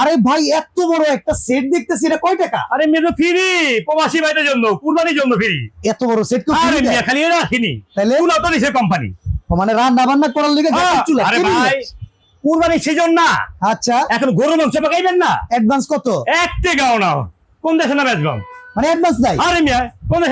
আরে ভাই এত বড় একটা সেট দেখতেছি এটা কয় টাকা? আরে মেয়ে ফ্রি প্রবাসী ভাইদের জন্য কুরবানির জন্য ফ্রি। এত বড় সেট তো আরে মিয়া খালি এরা রাখিনি তাহলে? পুরো তো নিছে কোম্পানি মানে রান্না বান্না করার লিগে চুলা আরে ভাই? কুরবানির সিজন না। আচ্ছা। এখন গরু মাংস পাকাইবেন না। অ্যাডভান্স কত? এক টাকাও না। কোন দেশে না বেচবেন মানে অ্যাডভান্স নাই আরে মিয়া কোন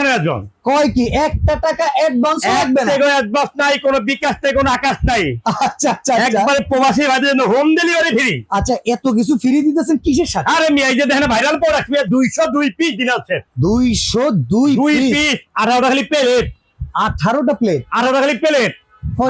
কয় কি একটা টাকা অ্যাডভান্স লাগবে না? থেকে অ্যাডভান্স নাই কোনো বিকাশ থেকে কোনো আকাশ নাই। আচ্ছা আচ্ছা আচ্ছা। একবারে প্রবাসী ভাইদের জন্য হোম ডেলিভারি ফ্রি আচ্ছা এত কিছু ফ্রি দিতেছেন কিসের সাথে? আরে মিয়া এই যে দেখেন ভাইরাল প্রোডাক্ট মিয়া দুইশো দুই পিস দিন আছে। দুইশো দুই দুই piece, পিস আঠারোটা খালি প্লেট আঠারোটা প্লেট আঠারোটা খালি প্লেট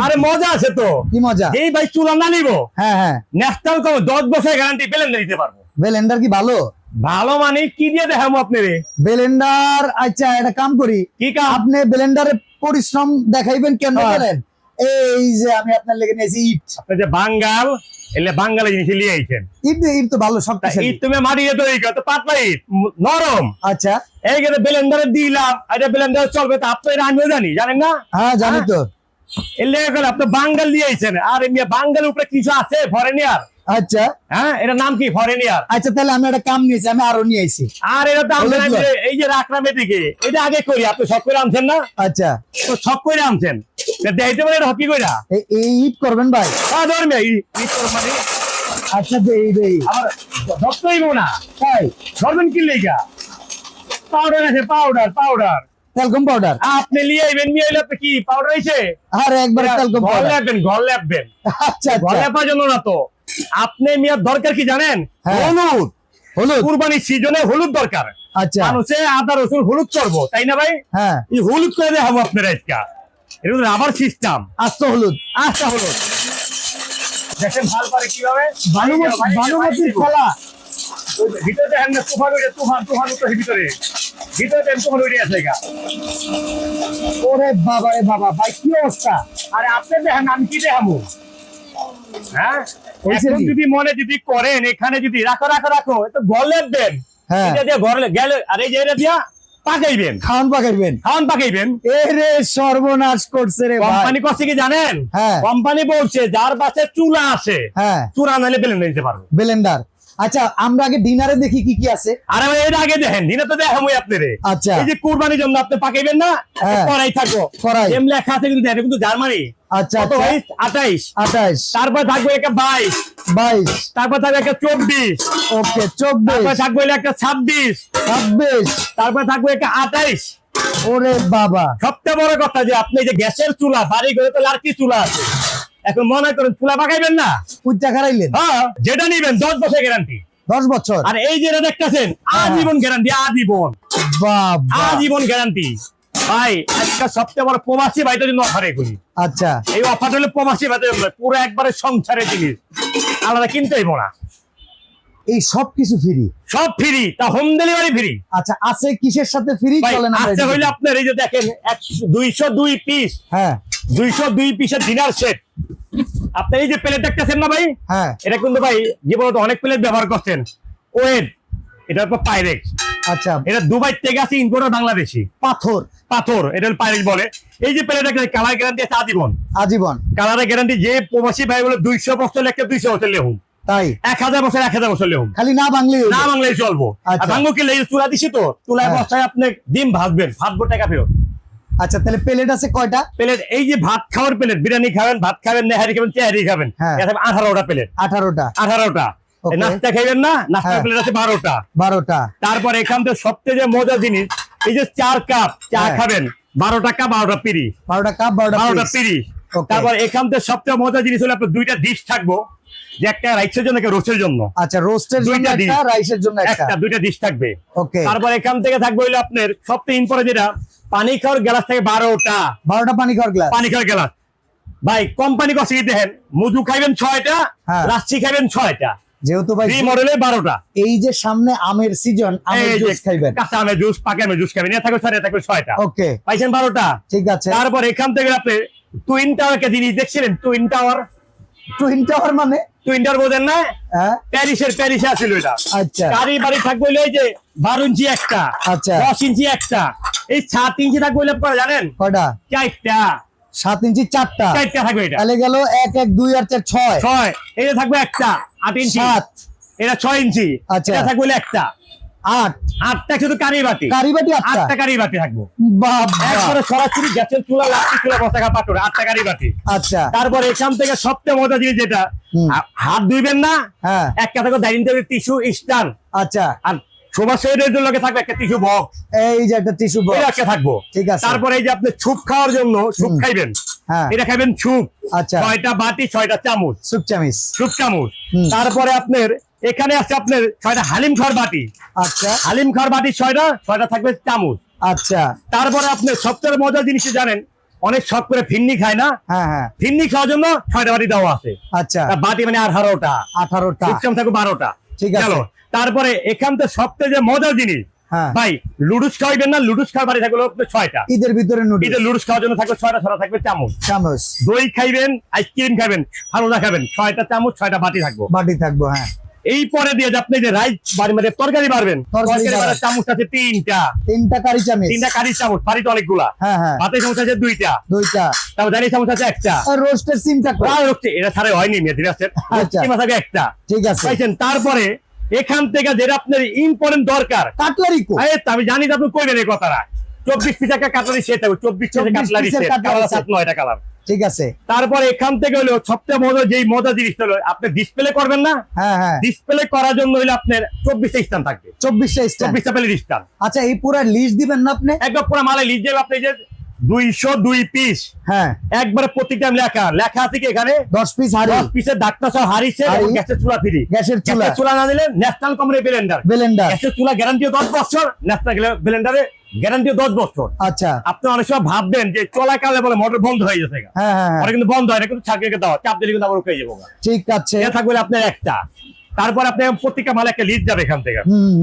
আরে মজা আছে তো। কি মজা? যেই ভাই চুলা না নিব? হ্যাঁ হ্যাঁ। ন্যাশনাল কম দশ বছরের গ্যারান্টি পেলেন দিতে পারব। বেলেন্ডার কি ভালো? ভালো মানে কি দিয়ে দেখাবো আপনি রে বেলেন্ডার আচ্ছা এটা কাম করি। কি কাম? আপনি বেলেন্ডারের পরিশ্রম দেখাইবেন কেন হ্যাঁ। জানেন এই যে আমি আপনার লেগে নিয়েছি ইট। আপনি যে বাঙ্গাল এলে বাঙ্গালে জিনিস লিয়ে আইছেন। ইট ইট তো ভালো সব তা ঈদ তুমি দিয়ে তৈরি করো তো পাতলা ম- নরম। আচ্ছা। এই গেলে বেলেন্ডারে দিলাম এটা বেলেন্ডারে চলবে তো আপনি আমিও জানি জানেন না? হ্যাঁ জানি তো। এর লেগে গেলে আপনি বাঙ্গাল দিয়ে আইছেন। আর এমনি বাঙ্গালের উপরে কিছু আছে? ফরেনিয়ার আচ্ছা। হ্যাঁ এটার নাম কি? ফরেনিয়ার আচ্ছা তাহলে আমি একটা কাম নিয়েছি আমি আরও নিয়ে আইছি। আর এটা লয়। যে- এই যে রাখলাম এদিকে এটা আগে করি আপনি সব করে আনছেন না? আচ্ছা। তো সব করে আনছেন। তা এটা হকি কইরা? এই- ইট করবেন ভাই। হ্যাঁ ধর্মে ঈদ করো মানে? আচ্ছা দেই দেই। না। তাই? ধরবেন কি লেগা? পাউডার আছে পাউডার পাউডার ক্যালকম পাউডার আপনি লিয়ে আইবেন নিয়ে আপনি কি পাউডার হয়েছে আরে একবার ঘর পাউডার ঘর লেপবেন আচ্ছা ঘর আচ্ছা লেপার জন্য না তো। আপনি মিয়ার দরকার কি জানেন? হ্যাঁ। হলুদ। হলুদ? কুরবানির সিজনে হলুদ দরকার। আচ্ছা। মানুষে আদা রসুন হলুদ করব তাই না ভাই? হ্যাঁ। এই হলুদ করে দেখাবো আপনার আজকা। এটা রাবার সিস্টেম আস্ত হলুদ। আচ্ছা হলুদ। দেখেন ভালো পারে কীভাবে? ভানুমতি কলা ভিতরে দেখেন না তুফান ওইটা তুফান তুফান উঠে ভিতরে। ভিতরে দেখেন তুফান ওইটা আছে গা। ওরে বাবা রে বাবা ভাই কি অবস্থা? আরে আপনি দেখেন আমি কি দেখাবো? হ্যাঁ? এখন যদি মনে যদি করেন এখানে যদি রাখো রাখো রাখো তো ঘর লেপবেন হ্যাঁ। এটা গেলে আর এই যে এটা দিয়া পাকাইবেন। খাওয়ান পাকাইবেন। খাওয়ান পাকাইবেন। এ সর্বনাশ করছে রে কোম্পানি করছে কি জানেন? হ্যাঁ। কোম্পানি বলছে যার বাসে চুলা আছে হ্যাঁ। চুলা নালে বেলেন নিতে পারব। বেলেন্ডার আচ্ছা আমরা আগে ডিনারে দেখি কি কি আছে। আরে ভাই এটা আগে দেখেন দিনে তো দেখাবো আপনারে। আচ্ছা। এই যে কুরবানির জন্য আপনি পাকাইবেন না হ্যাঁ। করাই থাকো। এম লেখা আছে কিন্তু দেখেন কিন্তু জার্মানি। আচ্ছা আচ্ছা। আঠাইশ। আঠাইশ। তারপর থাকবে একটা বাইশ। বাইশ। তারপর থাকবে একটা চব্বিশ। ওকে চব্বিশ। তারপর থাকবে একটা ছাব্বিশ। ছাব্বিশ। তারপর থাকবে একটা আঠাইশ। ওরে বাবা। সবচেয়ে বড় কথা যে আপনি যে গ্যাসের চুলা বাড়ি করে তো আর কি চুলা আছে। এখন মনে করেন চুলা পাকাইবেন না? কুইটা খারাইলেন? হ্যাঁ যেটা নিবেন দশ বছর গ্যারান্টি। দশ বছর? আর এই যে এটা দেখতেছেন আজীবন গ্যারান্টি আজীবন। আজীবন গ্যারান্টি। ভাই সবচেয়ে বড় প্রবাসী ভাইটার জন্য অফার এগুলি। আচ্ছা। এই অফারটা হলে প্রবাসী ভাইটার পুরো একবারে সংসারের জিনিস। আলাদা কিনতে হইব না। এই সব কিছু ফ্রি সব ফ্রি তা হোম ডেলিভারি ফ্রি আচ্ছা আছে কিসের সাথে ফ্রি হইলে আপনার এই যে দেখেন দুইশো দুই পিস হ্যাঁ। দুইশো দুই পিসের ডিনার সেট আপনি এই যে প্লেট দেখতেছেন না ভাই? হ্যাঁ। এটা কিন্তু ভাই জীবনে তো অনেক প্লেট ব্যবহার করছেন। ওয়েট এটা তো পাইরেক্স আচ্ছা। এটা দুবাই থেকে আছে ইনপোর্টার বাংলাদেশি। পাথর। পাথর এটা পাইরেক্স বলে। এই যে প্লেট কালার গ্যারান্টি আছে আজীবন। আজীবন। কালারের গ্যারান্টি যে প্রবাসী ভাই বলে দুইশো বছর লেখে দুইশো বছর লেহুম তাই? এক হাজার বছর এক হাজার বছর লেহুম খালি না বাংলি না বাংলায় চলবো। আচ্ছা। ভাঙ্গো কিনলে এই চুলা দিছি তো? চুলায় হ্যাঁ। বসায় আপনি ডিম ভাজবেন ভাজবো টাকা ফেরত। আচ্ছা তাহলে প্লেট আছে কয়টা? প্লেট এই যে ভাত খাওয়ার প্লেট বিরিয়ানি খাবেন ভাত খাবেন নেহারি খাবেন চেহারি খাবেন। হ্যাঁ। আঠারোটা প্লেট। আঠারোটা। আঠারোটা. নাস্তা খাইবেন না? নাস্তার হ্যাঁ। প্লেট আছে বারোটা। বারোটা। তারপর এখান থেকে সবচেয়ে যে মজার জিনিস এই যে চার কাপ চা হ্যাঁ। খাবেন বারো টাকা বারোটা পিরি বারোটা কাপ বারোটা বারোটা। পিরি তারপর এখান থেকে সবচেয়ে মজার জিনিস হলো আপনার দুইটা ডিশ থাকব যে একটা রাইসের জন্য রোস্টের জন্য। আচ্ছা রোস্টের জন্য একটা রাইসের জন্য একটা। দুইটা ডিশ থাকবে। ওকে তারপর এখান থেকে থাকবে হইল আপনার সবচেয়ে ইম্পরে যেটা পানি খাওয়ার গ্লাস থেকে বারোটা। বারোটা পানি খাওয়ার গ্লাস। পানি খাওয়ার গ্লাস। ভাই কোম্পানি কষ্ট দেখেন? মধু খাইবেন ছয়টা হ্যাঁ। লাচ্ছি খাইবেন ছয়টা। যেহেতু ভাই ফ্রি মডেলে বারোটা। এই যে সামনে আমের সিজন আমের জুস খাইবেন। কাঁচা আমের জুস পাকা আমের জুস খাবেন। এটা থাকবে ছয়টা থাকবে ছয়টা। ওকে পাইছেন বারোটা? ঠিক আছে। তারপর এখান থেকে আপনি টুইন টাওয়ার কে জিনিস দেখছিলেন? টুইন টাওয়ার টুইন টাওয়ার মানে? টুইন টাওয়ার বোঝেন না? হ্যাঁ। প্যারিসের প্যারিসে আছিল এটা আচ্ছা। বাড়ি থাকবে যে ইঞ্চি একটা। আচ্ছা। দশ ইঞ্চি একটা। এই সাত ইঞ্চি থাকবে জানেন? কয়টা চারটা। সাত ইঞ্চি চারটা। চারটা থাকবে এটা। তাহলে গেল এক এক দুই আর চার ছয়। ছয়। যে থাকবে একটা আট ইঞ্চি। সাত। এটা ছয় ইঞ্চি। আচ্ছা। এটা থাকবে একটা। আট। আটটা শুধু কারি বাটি কারিবাটি আটটা। কারি বাটি থাকব। একবারে সরাসরি গ্যাসের চুলা লাস্টি চুলা বসাকা পাটরে আটটা কারি বাটি আচ্ছা। তারপরে এখান থেকে সবচেয়ে মজা জিনিস যেটা হাত ধুইবেন না হ্যাঁ। এক কথা ডাইনিং টেবিল টিস্যু স্টান আচ্ছা। আর শোভা জন্য থাকবে? একটা টিস্যু বক্স এই যে একটা টিস্যু এটা থাকব? ঠিক আছে। তারপরে এই যে আপনি ছুপ খাওয়ার জন্য ছুপ খাইবেন। এটা খাইবেন ছুপ আচ্ছা। ছয়টা বাটি ছয়টা চামচ। সুপ চামিচ। ছুপ চামচ। তারপরে আপনার এখানে আছে আপনার ছয়টা হালিম খাওয়ার বাটি। আচ্ছা। হালিম খাওয়ার বাটি ছয়টা ছয়টা থাকবে চামচ। আচ্ছা। তারপরে আপনি সবচেয়ে মজার জিনিস জানেন? অনেক শখ করে ফিন্নি খায় না? হ্যাঁ হ্যাঁ। ফিন্নি খাওয়ার জন্য ছয়টা বাটি দেওয়া আছে। আচ্ছা। বাটি মানে আঠারোটা। আঠারোটা। থাকবে বারোটা। ঠিক আছে। তারপরে এখান থেকে সবচেয়ে যে মজার জিনিস হ্যাঁ। ভাই লুডুস খাওয়াইবেন না লুডুস খাওয়ার বাড়ি থাকবে হলো ছয়টা। ঈদের ভিতরে নুডলস। লুডুস খাওয়ার জন্য থাকবে ছয়টা ছয়টা থাকবে চামচ। চামচ। দই খাইবেন আইসক্রিম খাবেন ফালুদা খাবেন ছয়টা চামচ ছয়টা বাটি থাকব। বাটি থাকব হ্যাঁ। এই পরে দিয়ে যে আপনি যে রাইস বাড়ি মানে তরকারি বাড়বেন তরকারি বাড়ার। চামচ আছে তিনটা। তিনটা কারি চামিচ। তিনটা কারির চামচ বাড়িতে অনেকগুলা। হ্যাঁ হ্যাঁ। ভাতের চামচ আছে দুইটা। দুইটা। তারপর দাঁড়িয়ে চামচ আছে একটা। আর রোস্টের সিমটা আর এটা ছাড়া হয়নি মেয়ে ঠিক আছে আচ্ছা। একটা। ঠিক আছে। তারপরে এখান থেকে যেটা আপনার ইম্পর্টেন্ট দরকার। কাটলারি কো? আরে আমি জানি আপনি কইবেন এই কথাটা। চব্বিশ পিস একটা কাটলারি সেট হবে চব্বিশ পিস কাটলারি পিসের সেট নয়টা কালার ঠিক আছে। তারপরে এখান থেকে হলো সবচেয়ে মজা যেই মজা জিনিসটা হলো আপনি ডিসপ্লে করবেন না? হ্যাঁ হ্যাঁ। ডিসপ্লে করার জন্য হইলে আপনার চব্বিশটা স্থান থাকবে। চব্বিশটা স্ট্যান্ড চব্বিশটা পেলে স্থান আচ্ছা এই পুরা লিস্ট দিবেন না আপনি? একদম পুরো মালে লিস্ট যাবে আপনি যে দুইশো দুই পিস হ্যাঁ। একবারে প্রত্যেকটা লেখা। লেখা আছে কি এখানে? দশ পিস দশ পিসের ডাক্তার হারিছে হাঁড়ি। গ্যাসের চুলা ফ্রি। গ্যাসের চুলা। চুলা না দিলে ন্যাশনাল কোম্পানি ব্লেন্ডার ব্লেন্ডার গ্যাসের চুলা গ্যারান্টি দশ বছর। ন্যাশনাল ব্লেন্ডারে গ্যারান্টি দশ বছর। আচ্ছা। আপনি অনেক সময় ভাববেন যে চলাকালে বলে মোটর বন্ধ হয়ে যাচ্ছে গা। হ্যাঁ হ্যাঁ হ্যাঁ, কিন্তু বন্ধ হয় না কিন্তু ছাড়কে দাও চাপ দিলে কিন্তু আবার উঠে যাব ঠিক আছে। থাকবে আপনার একটা। তারপর আপনি প্রত্যেকটা মালে একটা লিস্ট যাবে এখান থেকে।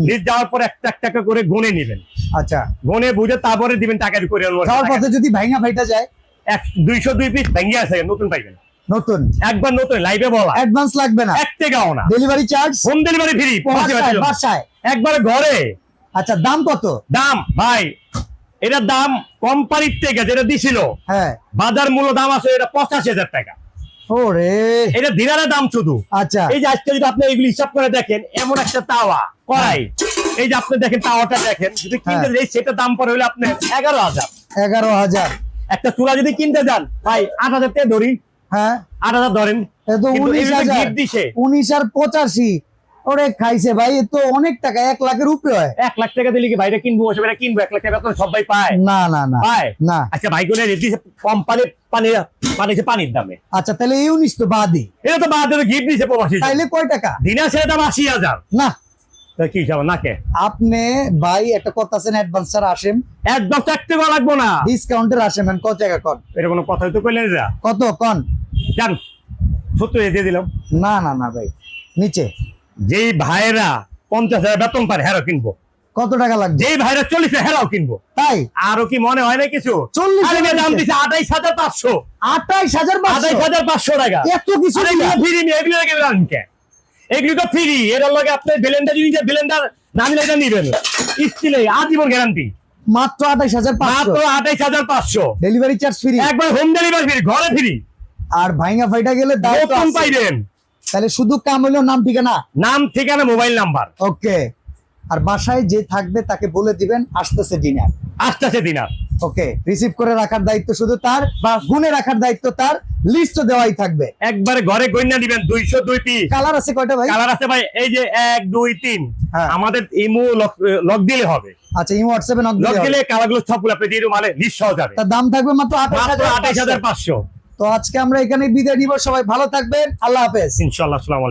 লিস্ট যাওয়ার পর একটা একটা করে গুনে নেবেন। আচ্ছা। গুনে বুঝে তারপরে দিবেন টাকা করে। পথে যদি ভাইঙা ভাইটা যায়? এক দুইশো দুই পিস ভেঙে আছে নতুন পাইবেন। নতুন? একবার নতুন লাইভে বলা। অ্যাডভান্স লাগবে না। এক টাকাও না। Delivery charge home delivery free বাসায় বাসায়। একবারে ঘরে। আচ্ছা দাম কত? দাম ভাই এটার দাম কোম্পানির থেকে যেটা দিছিল হ্যাঁ। বাজার মূল্য দাম আছে এটা পঁচাশি হাজার টাকা। ওরে। এটা দিনারের দাম শুধু। আচ্ছা। এই যে আজকে যদি আপনি এগুলি হিসাব করে দেখেন এমন একটা তাওয়া কড়াই। এই যে আপনি দেখেন তাওয়াটা দেখেন যদি কিনতে হ্যাঁ। যাই সেটা দাম পরে হলে আপনার এগারো হাজার। এগারো হাজার। একটা চুলা যদি কিনতে যান ভাই আট হাজার ধরি। হ্যাঁ। আট হাজার ধরেন। উনিশ হাজার। উনিশ আর পঁচাশি। ওরে খাইছে ভাই তো অনেক টাকা এক লাখের উপরে হয়। এক লাখ টাকা দিলে কি ভাইটা কিনবো? কিনবো এক লাখ টাকা সবাই পায়। না না না পায়? না। আচ্ছা ভাই গুলো দিছে পানি পানি পানির দামে। আচ্ছা তাহলে এই উনিশ তো বাদই। এটা তো বাদ গিফট দিছে প্রবাসী তাইলে কয় টাকা? দিনা সেটা দাম আশি হাজার। না। কি হিসাব নাকে আপনি ভাই একটা কথা আছেন অ্যাডভান্স স্যার আসেন চারটে করা লাগবো না। ডিসকাউন্টের আসেন মানে কত টাকা কন? এটা কোনো কথা তো কইলেন কত কন? জান সত্তর দিয়ে দিলাম। না না না ভাই নিচে। যেই ভাইরা পঞ্চাশ হাজার বেতন পারে হেরাও কিনবো। কত টাকা লাগবে? যেই ভাইরা চল্লিশ হেরাও কিনবো। তাই? আরও কি মনে হয় না কিছু? চল্লিশ দাম হাজার আঠাইশ হাজার পাঁচশো। আঠাইশ হাজার আঠাইশ হাজার পাঁচশো টাকা। এত কিছু এগুলো ফ্রি তো ফ্রি। এর লগে আপনি ব্লেন্ডার যদি ব্লেন্ডার না নিলে নিবেন। স্টিলে আজীবন গ্যারান্টি মাত্র আঠাইশ হাজার মাত্র আঠাইশ হাজার পাঁচশো। ডেলিভারি চার্জ ফ্রি একবার হোম ডেলিভারি ফ্রি ঘরে ফ্রি আর ভাইঙ্গা ফাইটা গেলে দাম। পাইবেন। তাহলে শুধু কাম হলো নাম ঠিকানা? নাম ঠিকানা মোবাইল নাম্বার। ওকে। আর বাসায় যে থাকবে তাকে বলে দিবেন আসতেছে ডিনার আসতেছে ডিনার ওকে রিসিভ করে রাখার দায়িত্ব শুধু তার বা গুনে রাখার দায়িত্ব তার লিস্ট তো দেওয়াই থাকবে। একবারে ঘরে গইনা দিবেন 202 পি কালার আছে কয়টা ভাই? কালার আছে ভাই এই যে 1 2 3 আমাদের ইমো লক দিলে হবে। আচ্ছা ইমো WhatsApp এ লক দিলে কালারগুলো সবগুলো আপনি দিয়ে মানে লিস্ট সহ যাবে। তার দাম থাকবে মাত্র 28500 তো আজকে আমরা এখানে বিদায় নিব। সবাই ভালো থাকবেন। আল্লাহ হাফেজ। ইনশাল্লাহ আসসালামু